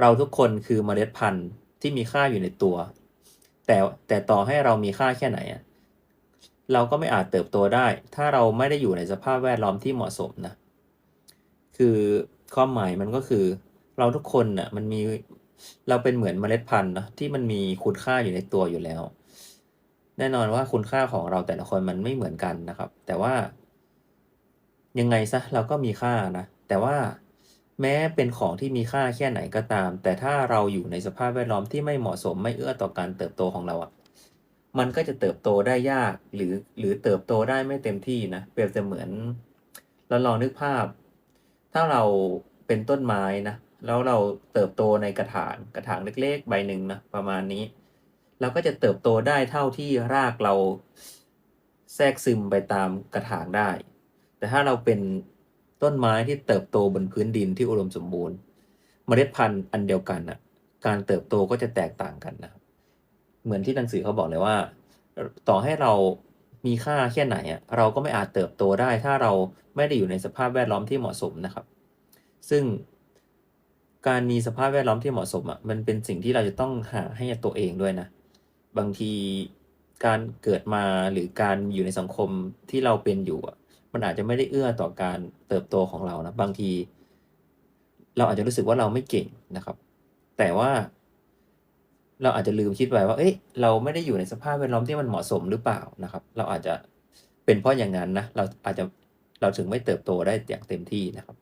เราทุกคนคือเมล็ดพันธุ์ที่มีค่าอยู่ในตัว แต่แต่ต่อให้เรามีค่าแค่ไหนอะเราก็ไม่อาจเติบโตได้ ถ้าเราไม่ได้อยู่ในสภาพแวดล้อมที่เหมาะสมนะ คือความหมายมันก็คือ เราทุกคนน่ะมันมีเราเป็นเหมือนเมล็ดพันธุ์นะที่มันมีคุณค่าอยู่ในตัวอยู่แล้ว แน่นอนว่าคุณค่าของเราแต่ละคนมันไม่เหมือนกันนะครับ แต่ว่า ยังไงซะเราก็มีค่านะ แต่ว่า แม้เป็นของที่มีค่าแค่ไหนก็ตาม แต่ถ้าเราอยู่ในสภาพแวดล้อมที่ไม่เหมาะสมไม่เอื้อต่อการเติบโตของเราอะ่ะมันก็จะเติบโตได้ยากหรือหรือเติบโตได้ไม่เต็มที่นะเปรียบเสมือนเราลองนึกภาพ ถ้าเราเป็นต้นไม้นะแล้วเราเติบโตในกระถางกระถางเล็กๆ ใบหนึ่งนะประมาณนี้ เราก็จะเติบโตได้เท่าที่รากเราแทรกซึมไปตามกระถางได้ แต่ถ้าเราเป็น ต้นไม้ที่เติบโตบนพื้นดินที่อุดมสมบูรณ์ เมล็ดพันธุ์อันเดียวกันน่ะ การเติบโตก็จะแตกต่างกันนะครับ เหมือนที่หนังสือเขาบอกเลยว่า ต่อให้เรามีค่าแค่ไหนอะเราก็ไม่อาจเติบโตได้ ถ้าเราไม่ได้อยู่ในสภาพแวดล้อมที่เหมาะสมนะครับ ซึ่งการมีสภาพแวดล้อมที่เหมาะสมอะมันเป็นสิ่งที่เราจะต้องหาให้ตัวเองด้วยนะ บางทีการเกิดมาหรือการอยู่ในสังคมที่เราเป็นอยู่อะ มันอาจจะไม่ได้เอื้อต่อการเติบโตของเรานะบางที เราอาจจะรู้สึกว่าเราไม่เก่งนะครับ แต่ว่า เราอาจจะลืมคิดไปว่า เอ้ยเราไม่ได้อยู่ในสภาพแวดล้อมที่มันเหมาะสมหรือเปล่านะครับ เราอาจจะเป็นเพราะอย่างนั้นนะเราอาจจะเราถึงไม่เติบโตได้อย่างเต็มที่นะครับ